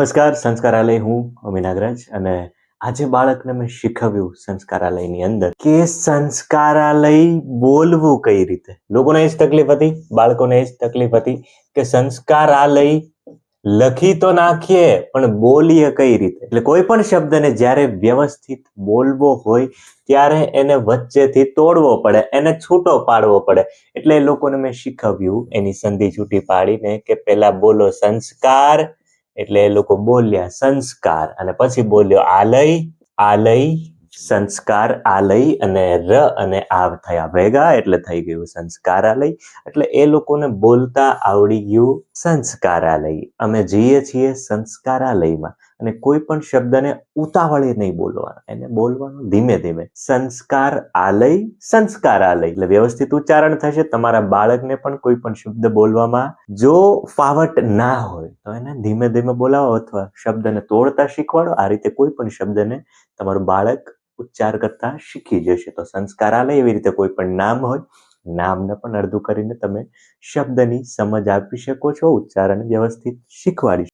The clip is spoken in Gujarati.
નમસ્કાર, સંસ્કારાલય હું અમી અને આજે બાળકને મેં શીખવ્યું સંસ્કારાલયની અંદર કે સંસ્કારાલય બોલવું કઈ રીતે? લોકોને એ જ તકલીફ હતી, બાળકોને એ જ તકલીફ હતી કે સંસ્કારાલય લખી તો નાખીએ, પણ બોલીએ કઈ રીતે? એટલે કોઈ પણ શબ્દને જ્યારે વ્યવસ્થિત બોલવો હોય, ત્યારે એને વચ્ચેથી તોડવો પડે, એને છૂટો પાડવો પડે. એટલે એ લોકોને મેં શીખવ્યું, એની સંધિ છૂટી પાડીને કે પહેલા બોલો સંસ્કાર એટલે એ લોકો બોલ્યા, સંસ્કાર. અને પછી બોલ્યો, આલય આલય, સંસ્કાર, આલય અને ર અને આવ થયા ભેગા, એટલે થઈ ગયું સંસ્કારાલય. એટલે એ લોકોને બોલતા આવડી ગયું સંસ્કારાલય. અમે જઈએ છીએ સંસ્કારાલયમાં. અને કોઈ પણ શબ્દને ઉતાવળે નહીં બોલવાનો. એને બોલવાનું ધીમે ધીમે. સંસ્કાર આલય સંસ્કારાલય એટલે વ્યવસ્થિત ઉચ્ચારણ થશે, તમારા બાળકને પણ કોઈ પણ શબ્દ બોલવામાં જો ફાવટ ના હોય, તો એને ધીમે ધીમે બોલાવો અથવા શબ્દને તોડતા શીખવાડો. આ રીતે કોઈ પણ શબ્દને તમારું બાળક ઉચ્ચાર કરતા શીખી જશે. તો સંસ્કારાલય એવી રીતે કોઈ પણ નામ હોય, નામને પણ અડધું કરીને તમે શબ્દની સમજ આપી શકો છો, ઉચ્ચારણ વ્યવસ્થિત શીખવાડી